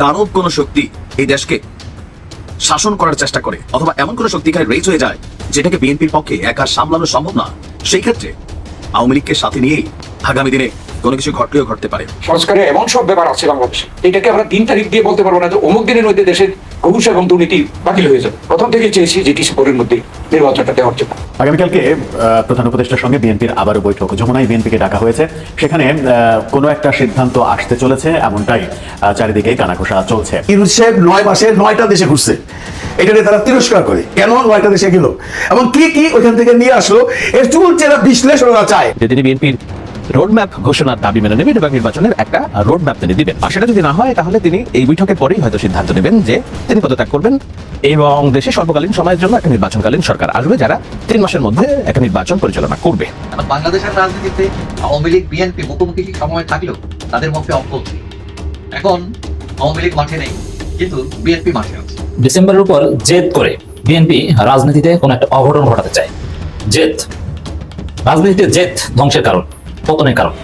দানব কোন শক্তি এই দেশকে শাসন করার চেষ্টা করে, অথবা এমন কোনো শক্তি এখানে রেজ হয়ে যায়, যেটাকে বিএনপির পক্ষে একা সামলানো সম্ভব না। সেই ক্ষেত্রে আওয়ামী লীগকে সাথে নিয়েই আগামী দিনে কোনো কিছু ঘটলেও ঘটতে পারে। সংস্কারে এমন সব ব্যাপার আছে বাংলাদেশে। এটাকে আমরা তিন তারিখ দিয়ে বলতে পারব না যে অমুক দিনের মধ্যে দেশের ঘুষ এবং দুর্নীতি বাতিল হয়ে যাবে। প্রথম থেকে চেয়েছি যে ডিসেম্বরের মধ্যে নির্বাচনটা দেওয়ার জন্য। আগামীকালকে প্রধান উপদেষ্টার সঙ্গে বিএনপির আবারও বৈঠক। যমুনায় বিএনপিকে ডাকা হয়েছে। সেখানে কোনো একটা সিদ্ধান্ত আসতে চলেছে এমনটাই চারিদিকে কানাঘোষা চলছে। ইরুজ সাহেব নয় মাসে নয়টা দেশে ঘুরছে। এটা নিয়ে তারা তিরস্কার করে। কেন নয়টা দেশে গেল? এবং কি কি ওইখান থেকে নিয়ে আসলো? এর চুল চেরা বিশ্লেষণ ওরা চায়। যে তিনি বিএনপির রোডম্যাপ ঘোষণার দাবি মেনে নেবেন এবং নির্বাচনের একটা রোডম্যাপ তিনি দিবেন। আর সেটা যদি না হয় তাহলে তিনি এই বৈঠকের পরেই হয়তো সিদ্ধান্ত নেবেন যে তিনি পদত্যাগ করবেন এবং দেশে স্বল্পকালীন সময়ের জন্য একটা নির্বাচনকালীন সরকার আসবে যারা তিন মাসের মধ্যে একটা নির্বাচন পরিচালনা করবে। বাংলাদেশের রাজনীতিতে আওয়ামী লীগ বিএনপি মুখোমুখি সময় থাকলেও তাদের মধ্যে অপলতি এখন আওয়ামী লীগ মাঠে নেই কিন্তু বিএনপি মাঠে আছে। ডিসেম্বরের উপর জেদ করে বিএনপি রাজনীতিতে কোনো একটা অঘটন ঘটাতে চায়। জেদ। রাজনীতিতে জেদ ধ্বংসের কারণ। পতনের কারণ।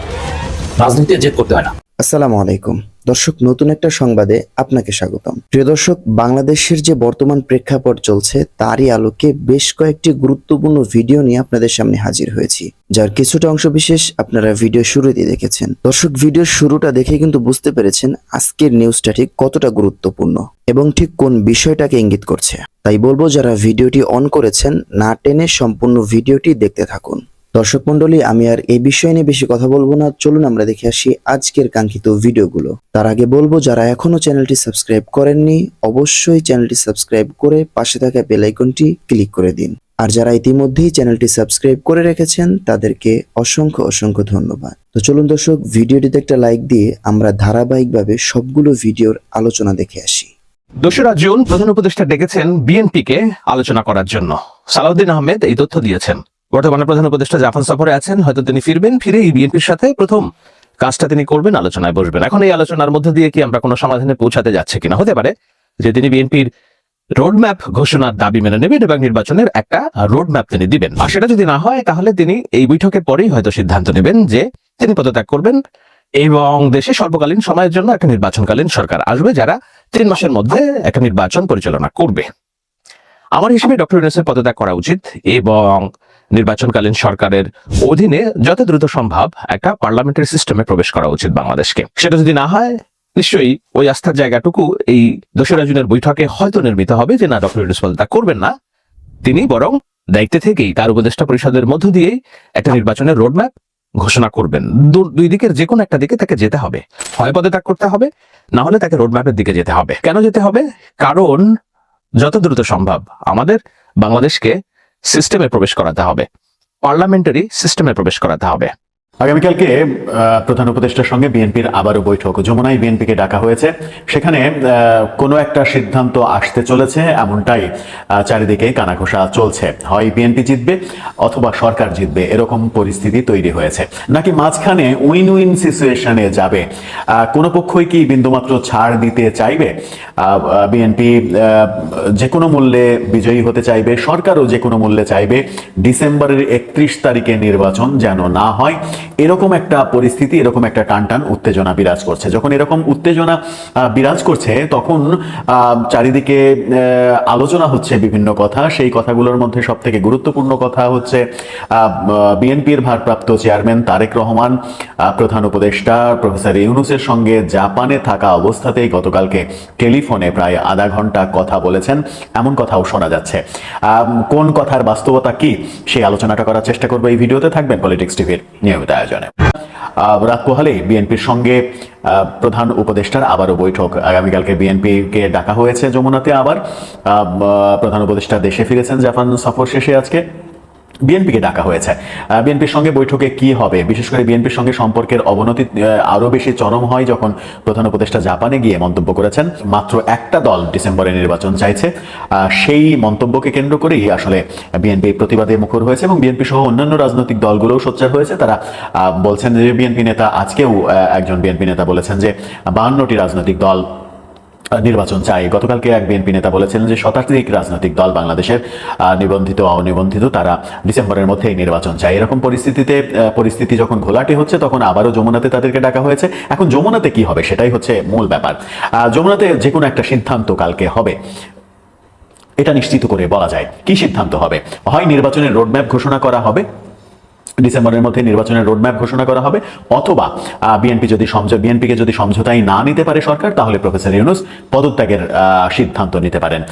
রাজনীতিতে জেদ করতে হয় না। আসসালামু আলাইকুম। দর্শক, নতুন একটা সংবাদে আপনাকে স্বাগতম। প্রিয় দর্শক, বাংলাদেশের যে বর্তমান প্রেক্ষাপট চলছে, তারই আলোকে বেশ কয়েকটি গুরুত্বপূর্ণ ভিডিও নিয়ে আপনাদের সামনে হাজির হয়েছি, যার কিছুটা অংশ বিশেষ আপনারা ভিডিও শুরুতেই দেখেছেন। দর্শক ভিডিও শুরুটা দেখে কিন্তু বুঝতে পেরেছেন আজকের নিউজটা ঠিক কতটা গুরুত্বপূর্ণ এবং ঠিক কোন বিষয়টাকে ইঙ্গিত করছে। তাই বলব, যারা ভিডিওটি অন করেছেন, না টেনে সম্পূর্ণ ভিডিওটি দেখতে থাকুন। দর্শক মন্ডলী আমি আর এই বিষয় নিয়ে বেশি কথা বলব না। চলুন আমরা দেখে আসি আজকের কাঙ্ক্ষিত ভিডিওগুলো। তার আগে বলব, যারা এখনও চ্যানেলটি সাবস্ক্রাইব করেননি, অবশ্যই চ্যানেলটি সাবস্ক্রাইব করে পাশে থাকা বেল আইকনটি ক্লিক করে দিন। আর যারা ইতিমধ্যেই চ্যানেলটি সাবস্ক্রাইব করে রেখেছেন, তাদেরকে অসংখ্য অসংখ্য ধন্যবাদ। তো চলুন দর্শক, ভিডিওটিতে একটা লাইক দিয়ে আমরা ধারাবাহিকভাবে সবগুলো ভিডিওর আলোচনা দেখে আসি। দোসরা জুন প্রধান উপদেষ্টা ডেকেছেন বিএনপিকে আলোচনা করার জন্য। সালাউদ্দিন আহমেদ এই তথ্য দিয়েছেন। বর্তমানে প্রধান উপদেষ্টা জাফর সফরে আছেন, হয়তো তিনি ফিরবেন, ফিরে বিএনপির সাথে প্রথম কাজটা তিনি করবেন, আলোচনায় বসবেন। এখন এই আলোচনার মধ্যে দিয়ে কি আমরা কোনো সমাধানে পৌঁছাতে যাচ্ছে কিনা? হতে পারে যে তিনি বিএনপির রোডম্যাপ ঘোষণার দাবি মেনে নেবেন এবং নির্বাচনের একটা রোডম্যাপ তিনি দিবেন। আর সেটা যদি না হয়, তাহলে তিনি এই বৈঠকের পরেই হয়তো সিদ্ধান্ত নেবেন যে তিনি পদত্যাগ করবেন এবং দেশে সর্বকালীন সময়ের জন্য একটা নির্বাচনকালীন সরকার আসবে যারা তিন মাসের মধ্যে একটা নির্বাচন পরিচালনা করবে। আমার হিসেবে ডক্টর ইউনুসের পদত্যাগ করা উচিত এবং নির্বাচনকালীন সরকারের অধীনে যত দ্রুত সম্ভব একটা পার্লামেন্টারি সিস্টেমে প্রবেশ করা উচিত বাংলাদেশকে। সেটা যদি না হয়, নিশ্চয়ই ওই আস্থার জায়গাটুকু এই দোসরা জুনের বৈঠকে হয়তো নির্মিত হবে যে না, ডক্টর ইউনুস তা করবেন না। তিনি বরং দায়িত্বে থেকেই তার উপদেষ্টা পরিষদের মধ্য দিয়েই একটা নির্বাচনের রোডম্যাপ ঘোষণা করবেন। দুই দিকের যে কোনো একটা দিকে তাকে যেতে হবে। হয় পদত্যাগ করতে হবে, না হলে তাকে রোডম্যাপের দিকে যেতে হবে। কেন যেতে হবে? কারণ যত দ্রুত সম্ভব আমাদের বাংলাদেশকে সিস্টেমে প্রবেশ করাতে হবে। পার্লামেন্টারি সিস্টেমে প্রবেশ করাতে হবে। আগামীকালকে প্রধান উপদেষ্টার সঙ্গে বিএনপির আবারও বৈঠক। যমুনায় বিএনপিকে ডাকা হয়েছে। সেখানে কোনো একটা সিদ্ধান্ত আসতে চলেছে, এমনটাই চারিদিকে কানাঘোষা চলছে। হয় বিএনপি জিতবে অথবা সরকার জিতবে, এরকম পরিস্থিতি তৈরি হয়েছে। নাকি মাঝখানে উইন উইন সিচুয়েশনে যাবে? কোনো পক্ষই কি বিন্দুমাত্র ছাড় দিতে চাইবে? বিএনপি যে কোনো মূল্যে বিজয়ী হতে চাইবে, সরকারও যে কোনো মূল্যে চাইবে, ডিসেম্বরের একত্রিশ তারিখে নির্বাচন যেন না হয়। এরকম একটা পরিস্থিতি, এরকম একটা টানটান উত্তেজনা বিরাজ করছে। যখন এরকম উত্তেজনা বিরাজ করছে, তখন চারিদিকে আলোচনা হচ্ছে বিভিন্ন কথা। সেই কথাগুলোর মধ্যে সব থেকে গুরুত্বপূর্ণ কথা হচ্ছে বিএনপির ভারপ্রাপ্ত চেয়ারম্যান তারেক রহমান প্রধান উপদেষ্টা প্রফেসর ইউনুসের সঙ্গে জাপানে থাকা অবস্থাতেই গতকালকে টেলিফোনে প্রায় আধা ঘণ্টা কথা বলেছেন। এমন কথাও শোনা যাচ্ছে। কোন কথার বাস্তবতা কি, সেই আলোচনাটা করার চেষ্টা করব এই ভিডিওতে। থাকবেন পলিটিক্স টিভির নিয়মিত। আয়োজনে। রাত পোহালে বিএনপির সঙ্গে প্রধান উপদেষ্টার আবারও বৈঠক। আগামীকালকে বিএনপি কে ডাকা হয়েছে যমুনাতে আবার। প্রধান উপদেষ্টা দেশে ফিরেছেন জাপান সফর শেষে আজকে। বিএনপিকে ডাকা হয়েছে। বিএনপির সঙ্গে বৈঠকে কি হবে? বিশেষ করে বিএনপির সঙ্গে সম্পর্কের অবনতি আহ, আরও বেশি চরম হয় যখন প্রধান উপদেষ্টা জাপানে গিয়ে মন্তব্য করেছেন। মাত্র একটা দল ডিসেম্বরে নির্বাচন চাইছে। সেই মন্তব্যকে কেন্দ্র করেই আসলে বিএনপি প্রতিবাদে মুখর হয়েছে এবং বিএনপি সহ অন্যান্য রাজনৈতিক দলগুলোও সোচ্চার হয়েছে। তারা বলছেন যে বিএনপি নেতা আজকেও একজন বিএনপি নেতা বলেছেন যে বাহান্নটি রাজনৈতিক দল নির্বাচন চাই। গতকালকে এক বিএনপি নেতা বলেছিলেন যে শতাধিক রাজনৈতিক দল বাংলাদেশের নিবন্ধিত অনিবন্ধিত তারা ডিসেম্বরের মধ্যেই নির্বাচন চাই এরকম পরিস্থিতিতে পরিস্থিতি যখন ঘোলাটে হচ্ছে, তখন আবারও যমুনাতে তাদেরকে ডাকা হয়েছে। এখন যমুনাতে কি হবে সেটাই হচ্ছে মূল ব্যাপার। যমুনাতে যে কোনো একটা সিদ্ধান্ত কালকে হবে। এটা নিশ্চিত করে বলা যায়। কি সিদ্ধান্ত হবে? হয় নির্বাচনের রোডম্যাপ ঘোষণা করা হবে ডিসেম্বরের মধ্যে নির্বাচনের রোডম্যাপ ঘোষণা করা হবে, অথবা বিএনপি যদি বিএনপিকে যদি সমঝোতাই না নিতে পারে সরকার, তাহলে প্রফেসর ইউনুস পদত্যাগের সিদ্ধান্ত নিতে পারেন।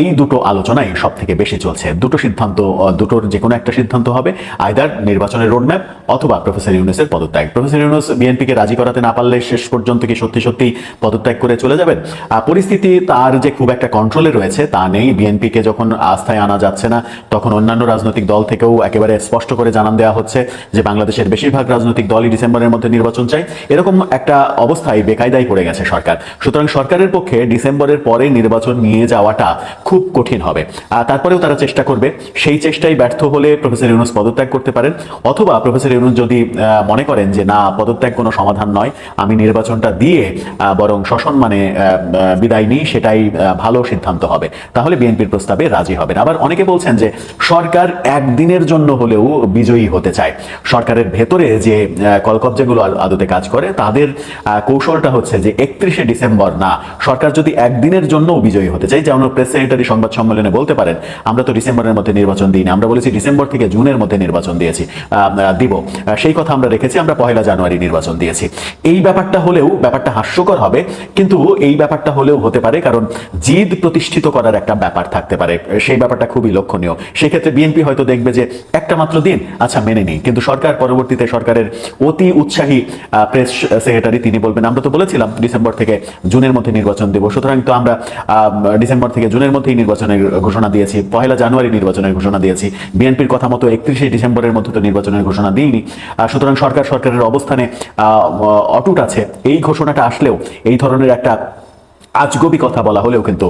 এই দুটো আলোচনাই সব থেকে বেশি চলছে। দুটো সিদ্ধান্ত দুটোর যে কোনো একটা সিদ্ধান্ত হবে আইদার নির্বাচনের রোডম্যাপ অথবা প্রফেসর ইউনুসের পদত্যাগ। প্রফেসর ইউনুস বিএনপিকে রাজি করাতে না পারলে শেষ পর্যন্ত কি সত্যি সত্যি পদত্যাগ করে চলে যাবেন? পরিস্থিতি তার যে খুব একটা কন্ট্রোলে রয়েছে, তা নেই। বিএনপিকে যখন আস্থায় আনা যাচ্ছে না, তখন অন্যান্য রাজনৈতিক দল থেকেও একেবারে স্পষ্ট করে জানান দেওয়া যে বাংলাদেশের বেশিরভাগ রাজনৈতিক দলই ডিসেম্বরের মধ্যে নির্বাচন চাই এরকম একটা অবস্থায় বেকায়দায় পড়ে গেছে সরকার। সুতরাং সরকারের পক্ষে ডিসেম্বরের পরে নির্বাচন নিয়ে যাওয়াটা খুব কঠিন হবে। তারপরেও তারা চেষ্টা করবে। সেই চেষ্টায় ব্যর্থ হলে প্রফেসর ইউনুস পদত্যাগ করতে পারেন। অথবা প্রফেসর ইউনুস যদি মনে করেন যে না, পদত্যাগ কোনো সমাধান নয়, আমি নির্বাচনটা দিয়ে বরং সসম্মানে বিদায় নিই, সেটাই ভালো সিদ্ধান্ত হবে। তাহলে বিএনপির প্রস্তাবে রাজি হবেন। আবার অনেকে বলছেন যে সরকার একদিনের জন্য হলেও বিজয়ী হতে চায়। সরকারের ভেতরে যে কলকবজাগুলো আদতে কাজ করে, তাদের কৌশলটা হচ্ছে যে একত্রিশে ডিসেম্বর, না, সরকার যদি একদিনের জন্য বিজয়ী হতে চায়, যেমন প্রেস সেক্রেটারি সংবাদ সম্মেলনে বলতে পারেন, আমরা তো ডিসেম্বরের মধ্যে নির্বাচন দিই না আমরা বলেছি ডিসেম্বর থেকে জুনের মধ্যে নির্বাচন দিয়েছি দিব। সেই কথা আমরা রেখেছি, আমরা পহেলা জানুয়ারি নির্বাচন দিয়েছি। এই ব্যাপারটা হলেও, ব্যাপারটা হাস্যকর হবে, কিন্তু এই ব্যাপারটা হলেও হতে পারে, কারণ জিদ প্রতিষ্ঠিত করার একটা ব্যাপার থাকতে পারে, সেই ব্যাপারটা খুবই লক্ষণীয়। সেক্ষেত্রে বিএনপি হয়তো দেখবে যে একটা মাত্র দিন আচ্ছা মেনে নিই কিন্তু সরকার পরবর্তীতে সরকারের অতি উৎসাহী প্রেস সেক্রেটারি তিনি বলবেন, আমরা তো বলেছিলাম ডিসেম্বর থেকে জুনের মধ্যে নির্বাচন দেব। সুতরাং তো আমরা ডিসেম্বর থেকে জুনের মধ্যেই নির্বাচনের ঘোষণা দিয়েছি, পহেলা জানুয়ারি নির্বাচনের ঘোষণা দিয়েছি। বিএনপির কথা মতো একত্রিশে ডিসেম্বরের মধ্যে তো নির্বাচনের ঘোষণা দিইনি। সুতরাং সরকার সরকারের অবস্থানে অটুট আছে। এই ঘোষণাটা আসলেও এই ধরনের একটা আজগবি কথা বলা হলেও কিন্তু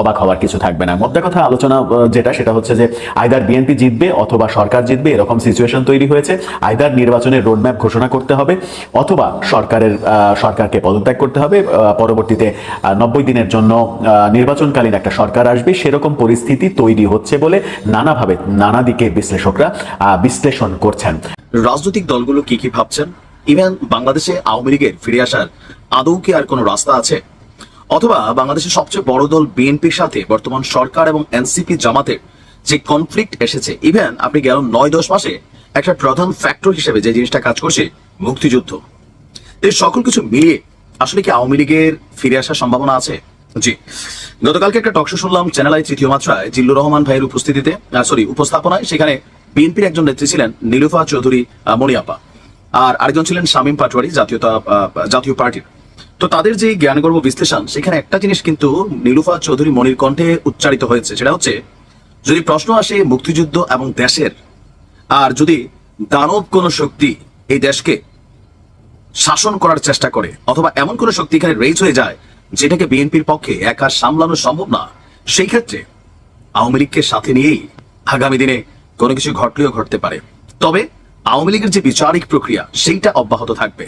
অবাক হওয়ার কিছু থাকবে না। মোদ্দা কথা আলোচনা যেটা, সেটা হচ্ছে যে আইদার বিএনপি জিতবে অথবা সরকার জিতবে, এরকম সিচুয়েশন তৈরি হয়েছে। আইদার নির্বাচনের রোডম্যাপ ঘোষণা করতে হবে, অথবা সরকারের সরকারকে পদত্যাগ করতে হবে। পরবর্তীতে নব্বই দিনের জন্য নির্বাচনকালীন একটা সরকার আসবে। সেরকম পরিস্থিতি তৈরি হচ্ছে বলে নানাভাবে, নানা দিকে বিশ্লেষকরা বিশ্লেষণ করছেন। রাজনৈতিক দলগুলো কি কি ভাবছেন? ইভেন বাংলাদেশে আওয়ামী লীগের ফিরে আসার আদৌ কি আর কোনো রাস্তা আছে? অথবা বাংলাদেশের সবচেয়ে বড় দল বিএনপির সাথে বর্তমান সরকার এবং এনসিপি জামাতের যে কনফ্লিক্ট এসেছে ইভেন আপনি গেল নয় দশ মাসে একটা প্রধান ফ্যাক্টর হিসেবে যে জিনিসটা কাজ করছে মুক্তিযুদ্ধ। এই সকল কিছু মিলিয়ে আসলে কি আওয়ামী লীগের ফিরে আসার সম্ভাবনা আছে? জি। গতকালকে একটা টকশো শুনলাম চ্যানেল আই তৃতীয় মাত্রায় জিল্লুর রহমান ভাইয়ের উপস্থিতিতে সরি উপস্থাপনায় সেখানে বিএনপির একজন নেত্রী ছিলেন নীলুফা চৌধুরী আহ, মণিয়াপা আর আরেকজন ছিলেন শামীম পাটোয়ারি জাতীয়তা জাতীয় পার্টির। তো তাদের যে জ্ঞানগর্ভ বিশ্লেষণ, সেখানে একটা জিনিস কিন্তু নীলুফা চৌধুরী মনির কণ্ঠে উচ্চারিত হয়েছে, সেটা হচ্ছে, যদি প্রশ্ন আসে মুক্তিযুদ্ধ এবং দেশের, আর যদি দানব কোন শক্তি এই দেশকে শাসন করার চেষ্টা করে, অথবা এমন কোন শক্তি এখানে রেজ হয়ে যায়, যেটাকে বিএনপির পক্ষে একা সামলানো সম্ভব না, সেই ক্ষেত্রে আওয়ামী লীগকে সাথে নিয়েই আগামী দিনে কোনো কিছু ঘটলেও ঘটতে পারে। তবে আওয়ামী লীগের যে বিচারিক প্রক্রিয়া, সেইটা অব্যাহত থাকবে।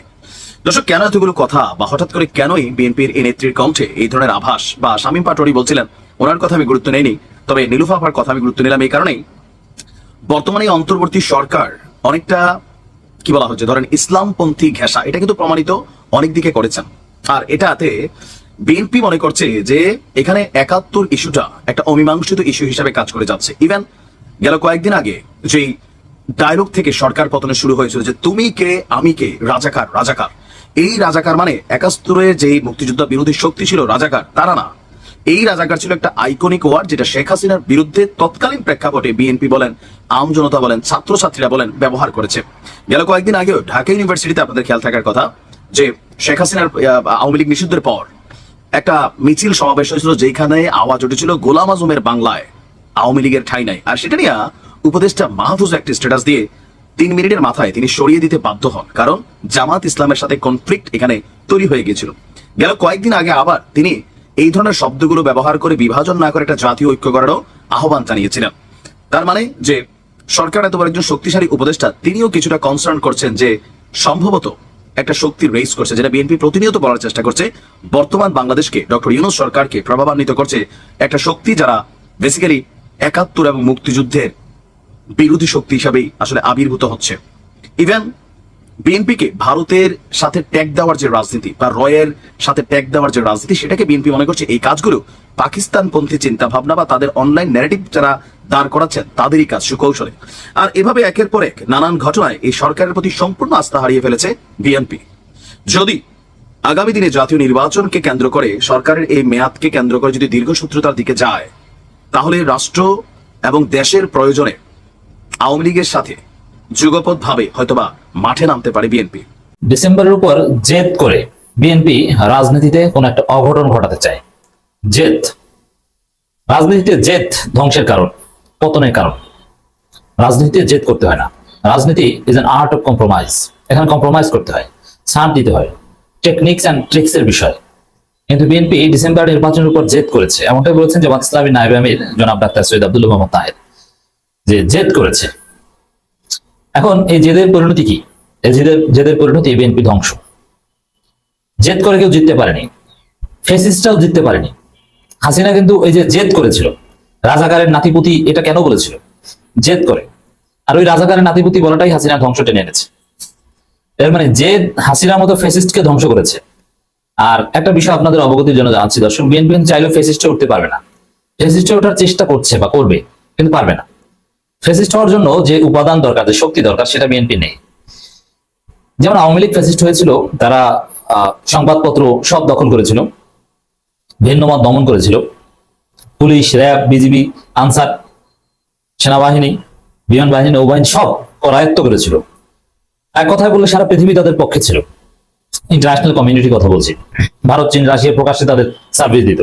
দর্শক, কেন এতগুলো কথা বা হঠাৎ করে কেনই বিএনপির এই নেত্রীর কণ্ঠে এই ধরনের আভাস? বা শামীম পাটোয়ারি বলছিলেন, ওনার কথা আমি গুরুত্ব নেইনি। তবে নীলুফা আপার কথা আমি গুরুত্ব নিলাম এই কারণেই। বর্তমানে অন্তর্বর্তী সরকার অনেকটা, কি বলা হচ্ছে, ধরেন ইসলামপন্থী ঘেঁষা, এটা কিন্তু প্রমাণিত অনেক দিকে করেছেন। আর এটাতে বিএনপি মনে করছে যে এখানে একাত্তর ইস্যুটা একটা অমীমাংসিত ইস্যু হিসাবে কাজ করে যাচ্ছে। ইভেন গেল কয়েকদিন আগে যেই ডায়লগ থেকে সরকার পতনে শুরু হয়েছিল যে, তুমি কে, আমি কে? রাজাকার রাজাকার। এই রাজাকার মানে একাত্তরে যে মুক্তিযুদ্ধ বিরোধী শক্তি ছিল রাজাকার, তারা না। এই রাজাকার ছিল একটা আইকনিক ওয়ার্ড যেটা শেখ হাসিনার বিরুদ্ধে তৎকালীন প্রেক্ষাপটে বিএনপি বলেন, আম জনতা বলেন, ছাত্রছাত্রীরা বলেন ব্যবহার করেছে। গেল কয়েকদিন আগেও ঢাকা ইউনিভার্সিটিতে আপনাদের খেয়াল থাকার কথা যে শেখ হাসিনার আওয়ামী লীগ নিষিদ্ধের পর একটা মিছিল সমাবেশ হয়েছিল যেখানে আওয়াজ উঠেছিল গোলাম আজমের বাংলায়। আওয়ামী লীগের ঠাই নাই। আর সেটা নিয়ে উপদেষ্টা মাহফুজ একটি স্ট্যাটাস দিয়ে তিন মিনিটের মাথায় তিনি সরিয়ে দিতে বাধ্য হন, কারণ জামাত ইসলামের সাথে কনফ্লিক্ট এখানে তৈরি হয়ে গিয়েছিল। গেল কয়েকদিন আগে আবার তিনি এই ধরনের শব্দগুলো ব্যবহার করে বিভাজন না করে একটা জাতীয় ঐক্য করারও আহ্বান জানিয়েছিলেন। তার মানে যে সরকার এত বড় একজন শক্তিশালী উপদেষ্টা, তিনিও কিছুটা কনসার্ন করছেন যে সম্ভবত একটা শক্তি রেস করছে, যেটা বিএনপি প্রতিনিয়ত বলার চেষ্টা করছে। বর্তমান বাংলাদেশকে, ডক্টর ইউনুস সরকারকে প্রভাবান্বিত করছে একটা শক্তি যারা বেসিক্যালি একাত্তর এবং মুক্তিযুদ্ধের বিরোধী শক্তি হিসাবেই আসলে আবির্ভূত হচ্ছে। ইভেন বিএনপিকে ভারতের সাথে ট্যাগ দেওয়ার যে রাজনীতি বা রয়ের সাথে ট্যাগ দেওয়ার যে রাজনীতি, সেটাকে বিএনপি মনে করছে এই কাজগুলো পাকিস্তানপন্থী চিন্তা ভাবনা বা তাদের অনলাইন ন্যারেটিভ যারা দাঁড় করাচ্ছেন, তাদেরই কাজ, সুকৌশলে। আর এভাবে একের পর এক নানান ঘটনায় এই সরকারের প্রতি সম্পূর্ণ আস্থা হারিয়ে ফেলেছে বিএনপি। যদি আগামী দিনে জাতীয় নির্বাচনকে কেন্দ্র করে, সরকারের এই মেয়াদকে কেন্দ্র করে যদি দীর্ঘসূত্রতার দিকে যায়, তাহলে রাষ্ট্র এবং দেশের প্রয়োজনে আওয়ামী লীগের সাথে যুগপৎ ভাবে হয়তোবা মাঠে নামতে পারে বিএনপি। ডিসেম্বরের উপর জেদ করে বিএনপি রাজনীতিতে কোন একটা অঘটন ঘটাতে চায়। জেদ। রাজনীতিতে জেদ ধ্বংসের কারণ, পতনের কারণ। রাজনীতিতে জেদ করতে হয় না। রাজনীতি is an art of compromise এখানে কম্প্রোমাইজ করতে হয় ছাড় দিতে হয়। টেকনিক্স অ্যান্ড ট্রিক্স এর বিষয়। কিন্তু বিএনপি ডিসেম্বর নির্বাচনের উপর জেদ করেছে। এমনটাই বলেছেন জামাত ইসলামী নায়েব আমির জনাব ডাক্তার সৈয়দ আব্দুল্লাহ মোহাম্মদ তাহের। যে জেদ করেছে। এখন এই জেদের পরিণতি কি? এই জেদের জেদের পরিণতি বিএনপি ধ্বংস। জেদ করে কেউ জিততে পারেনি। ফেসিস্টরাও জিততে পারেনি। হাসিনা কিন্তু এই যে জেদ করেছিল, রাজাকারের নাতিপুতি এটা কেন বলেছিল? জেদ করে। আর ওই রাজাকারের নাতিপুতি বলাটাই হাসিনা ধ্বংস টেনে এনেছে। এর মানে জেদ হাসিনার মতো ফেসিস্টকে ধ্বংস করেছে। আর একটা বিষয় আপনাদের অবগতির জন্য জানাচ্ছি, দর্শক, বিএনপি চাইলেও ফেসিস্টে উঠতে পারবে না। ফেসিস্টে ওঠার চেষ্টা করছে বা করবে, কিন্তু পারবে না। ফেসিস্ট হওয়ার জন্য যে উপাদান দরকার, যে শক্তি দরকার, সেটা বিএনপি নেই। যেমন আওয়ামী লীগ ফ্যাসিস্ট হয়েছিল, তারা সংবাদপত্র সব দখল করেছিল ভিন্নমত দমন করেছিল। পুলিশ, র্যাব, বিজিবি, আনসার, সেনাবাহিনী, বিমান বাহিনী, নৌবাহিনী সব করায়ত্ত করেছিল। এক কথায় বললে সারা পৃথিবী তাদের পক্ষে ছিল। ইন্টারন্যাশনাল কমিউনিটি কথা বলছি। ভারত, চীন, রাশিয়া প্রকাশ্যে তাদের সার্ভিস দিত।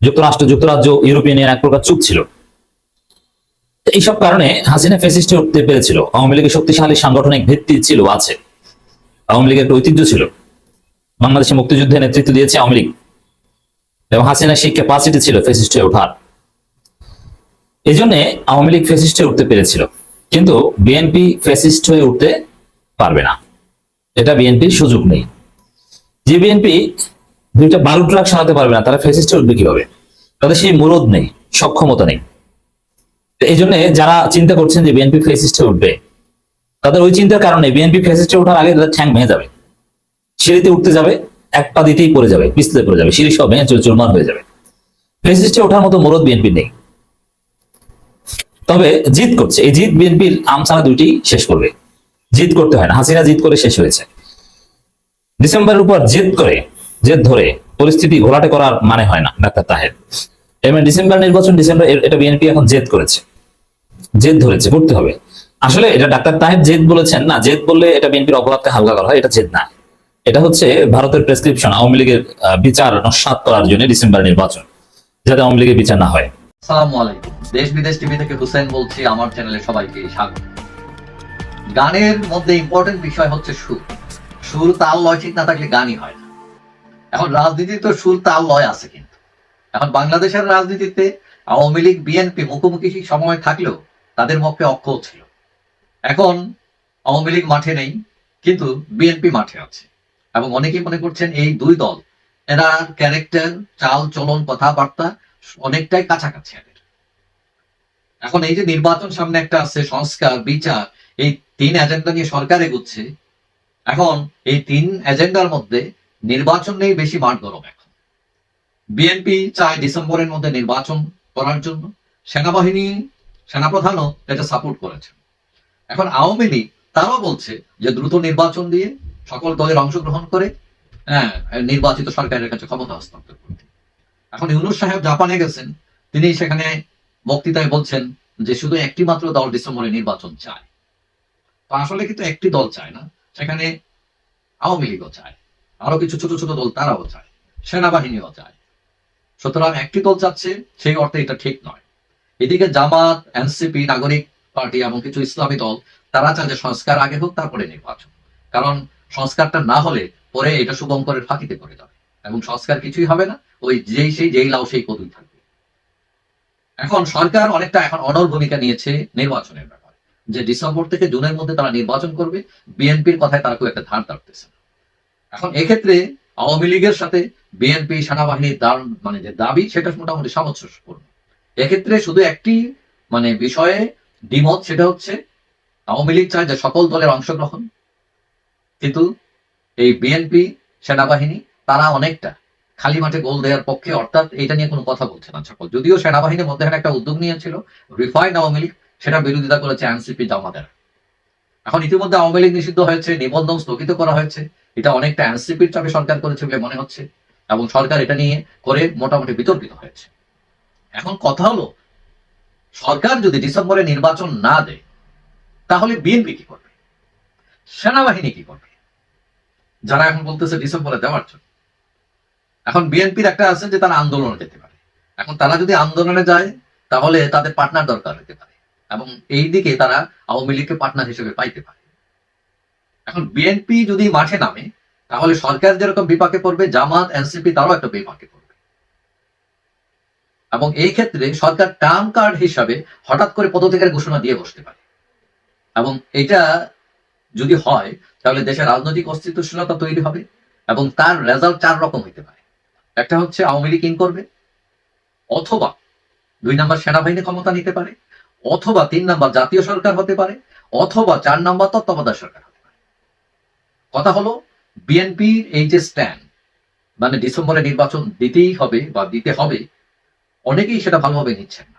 যুক্তরাষ্ট্র, যুক্তরাজ্য ইউরোপিয়ান এক প্রকার চুপ ছিল। এইসব কারণে হাসিনা ফেসিস্টে উঠতে পেরেছিল। আওয়ামী লীগের শক্তিশালী সাংগঠনিক ভিত্তি ছিল, আছে। আওয়ামী লীগের একটা ঐতিহ্য ছিল। বাংলাদেশে মুক্তিযুদ্ধে নেতৃত্ব দিয়েছে আওয়ামী লীগ। এবং হাসিনা সেই ক্যাপাসিটি ছিল ফেসিস্টে ওঠার। এই জন্য আওয়ামী লীগ ফেসিস্টে উঠতে পেরেছিল। কিন্তু বিএনপি ফেসিস্ট হয়ে উঠতে পারবে না। এটা বিএনপির সুযোগ নেই। যে বিএনপি দুইটা বারো ট্রাক সারাতে পারবে না, তারা ফেসিস্টে উঠবে কীভাবে? তাদের সেই মুরদ নেই, সক্ষমতা নেই। এই জন্য যারা চিন্তা করছেন যে বিএনপি ফেসিস্টে উঠবে, তাদের ওই চিন্তার কারণে বিএনপি ফেসিস্টে ওঠার আগে তাদের ঠ্যাং ভেঙে যাবে। সিঁড়িতে উঠতে যাবে, এক পা দিতেই পড়ে যাবে পিছতে পড়ে যাবে, সিঁড়ি সব ভেঙে চুর- চুরমার হয়ে যাবে। ফেসিস্টে ওঠার মতো মরদ বিএনপি নেই। তবে জিত করছে, এই জিত বিএনপির আমসানা দুইটি শেষ করবে। জিত করতে হয় না, হাসিনা জিত করে শেষ হয়েছে। ডিসেম্বরের উপর জেদ করে, জেদ ধরে, পরিস্থিতি ঘোলাটে করার মানে হয় না, ডাক্তার তাহের। এবার ডিসেম্বর নির্বাচন, ডিসেম্বর এটা বিএনপি এখন জেদ করেছে। জেদ ধরেছে করতে হবে। আসলে এটা ডাক্তার তাহের জেদ বলেছেন না, জেদ বললে এটা বিএনপির অপরাধকে হালকা করা হয়, এটা জেদ না। এটা হচ্ছে ভারতের প্রেসক্রিপশন আওয়ামী লীগের বিচার নস্বাত করার জন্য ডিসেম্বর নির্বাচন, যাতে আওয়ামী লীগের বিচার না হয়। আলাইকুম। দেশ বিদেশ টিভি থেকে হুসেন বলছি, আমার চ্যানেলে সবাইকে স্বাগত। গানের মধ্যে ইম্পর্টেন্ট বিষয় হচ্ছে সুর। সুর তাল লয় ঠিক না থাকলে গানই হয় না। এখন রাজনীতি তো সুর তাল লয় আছে কিন্তু। এখন বাংলাদেশের রাজনীতিতে আওয়ামী লীগ, বিএনপি মুখোমুখি সময় থাকলেও তাদের পক্ষে অক্ষর ছিল। এখন আওয়ামী লীগ মাঠে নেই, কিন্তু বিএনপি মাঠে আছে। এবং অনেকেই মনে করছেন এই দুই দল, এরা ক্যারেক্টার চাল, চলন, কথাবার্তা অনেকটাই কাছাকাছি এদের। এখন এই যে নির্বাচন সামনে একটা আছে, সংস্কার, বিচার, এই তিন এজেন্ডা নিয়ে সরকার এগুচ্ছে। এখন এই তিন এজেন্ডার মধ্যে নির্বাচন নেই, বেশি মাঠ গরম এখন। বিএনপি চায় ডিসেম্বরের মধ্যে নির্বাচন করার জন্য। সেনাবাহিনী সেনাপ্রধানও এটা সাপোর্ট করেছেন। এখন আওয়ামী লীগ তারাও বলছে যে দ্রুত নির্বাচন দিয়ে সকল দলের অংশগ্রহণ করে হ্যাঁ নির্বাচিত সরকারের কাছে ক্ষমতা হস্তান্তর করতে। এখন ইউনুস সাহেব জাপানে গেছেন, তিনি সেখানে বক্তৃতায় বলছেন যে শুধু একটি মাত্র দল ডিসেম্বরে নির্বাচন চায়। তো আসলে কিন্তু একটি দল চায় না, সেখানে আওয়ামী লীগও চায়। আরও কিছু ছোট ছোট দল তারাও চায়, সেনাবাহিনীও চায়। সুতরাং একটি দল চাচ্ছে, সেই অর্থে এটা ঠিক নয়। এদিকে জামাত, এনসিপি, নাগরিক পার্টি এবং কিছু ইসলামী দল, তারা চায় যে সংস্কার আগে হোক, তারপরে নির্বাচন। কারণ সংস্কারটা না হলে পরে এটা শুভঙ্করের ফাঁকিতে পড়ে যাবে। এবং সংস্কার কিছুই হবে না, ওই যেই সেই যেই লাউ সেই কদুই থাকবে। এখন সরকার অনেকটা এখন অনর ভূমিকা নিয়েছে নির্বাচনের ব্যাপারে। যে ডিসেম্বর থেকে জুনের মধ্যে তারা নির্বাচন করবে, বিএনপির কথায় তারা খুব একটা ধার ধারতেছে এখন এক্ষেত্রে আওয়ামী লীগের সাথে বিএনপি সেনাবাহিনীর মানে যে দাবি, সেটা মোটামুটি সামঞ্জস্যপূর্ণ। এক্ষেত্রে শুধু একটি মানে বিষয়ে দ্বিমত, সেটা হচ্ছে আওয়ামী লীগ চায় যে সকল দলের অংশগ্রহণ। কিন্তু এই বিএনপি সেনাবাহিনী, তারা অনেকটা খালি মাঠে গোল দেওয়ার পক্ষে, অর্থাৎ এটা নিয়ে কোনো কথা বলছে না সকল। যদিও সেনাবাহিনীর মধ্যে একটা উদ্যোগ নিয়েছিল, রিফাইন আওয়ামী লীগ, সেটা বিরোধিতা করেছে এনসিপি জামাতের। এখন ইতিমধ্যে আওয়ামী লীগ নিষিদ্ধ হয়েছে, নিবন্ধন স্থগিত করা হয়েছে, এটা অনেকটা এনসিপির চাপে সরকার করেছে বলে মনে হচ্ছে, এবং সরকার এটা নিয়ে করে মোটামুটি বিতর্কিত হয়েছে। এখন কথা হলো, সরকার যদি ডিসেম্বরে নির্বাচন না দেয়, তাহলে বিএনপি কি করবে? সেনাবাহিনী কি করবে? যারা এখন বলতেছে ডিসেম্বরে দেওয়ার জন্য। এখন বিএনপির একটা আছে যে তারা আন্দোলনে যেতে পারে। এখন তারা যদি আন্দোলনে যায়, তাহলে তাদের পার্টনার দরকার হতে পারে। এবং এই দিকে তারা আওয়ামী লীগকে পার্টনার হিসেবে পাইতে পারে। এখন বিএনপি যদি মাঠে নামে, তাহলে সরকার যেরকম বিপাকে পড়বে, জামাত, এনসিপি তারও একটা বিপাকে এবং এই ক্ষেত্রে সরকার টার্ম কার্ড হিসাবে হঠাৎ করে পদত্যাগের ঘোষণা দিয়ে বসতে পারে। এবং এটা যদি হয়, তাহলে দেশের রাজনৈতিক অস্তিত্বশীলতা তৈরি হবে এবং তার রেজাল্ট চার রকম হইতে পারে। একটা হচ্ছে আওয়ামী লীগ ইন করবে, অথবা দুই নম্বর সেনাবাহিনী ক্ষমতা নিতে পারে, অথবা তিন নাম্বার জাতীয় সরকার হতে পারে, অথবা চার নাম্বার তত্ত্বাবধায়ক সরকার হতে পারে। কথা হলো বিএনপির এই যে স্ট্যান্ড মানে ডিসেম্বরে নির্বাচন দিতেই হবে বা দিতে হবে অনেকেই সেটা ভালোভাবে নিচ্ছেন না।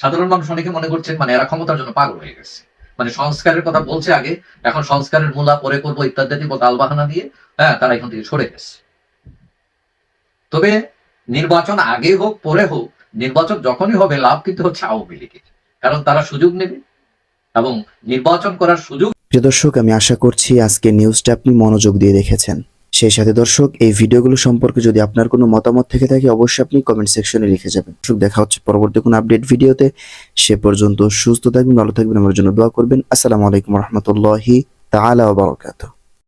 সাধারণ মানুষ অনেকে মনে করছেন মানে এরা ক্ষমতার জন্য পাগল হয়ে গেছে। মানে সংস্কারের কথা বলছে আগে, এখন সংস্কারের মূলা পরে করব ইত্যাদি তালবাহানা দিয়ে হ্যাঁ তারা এখান থেকে সরে গেছে। তবে নির্বাচন আগে হোক, পরে হোক নির্বাচন যখনই হবে, লাভ কিন্তু হচ্ছে আওয়ামী লীগের। কারণ তারা সুযোগ নেবে এবং নির্বাচন করার সুযোগ প্রিয় দর্শক, আমি আশা করছি আজকে নিউজটা আপনি মনোযোগ দিয়ে দেখেছেন। সেই সাথে দর্শক, এই ভিডিওগুলো সম্পর্কে যদি আপনার কোনো মতামত থেকে থাকে, অবশ্যই আপনি কমেন্ট সেকশনে লিখে যাবেন। দর্শক, দেখা হচ্ছে পরবর্তী কোনো আপডেট ভিডিওতে। সে পর্যন্ত সুস্থ থাকবেন, ভালো থাকবেন, আমার জন্য দোয়া করবেন। আসসালামু আলাইকুম রহমতুল্লাহি তালা ওয়া বারাকাতুহু।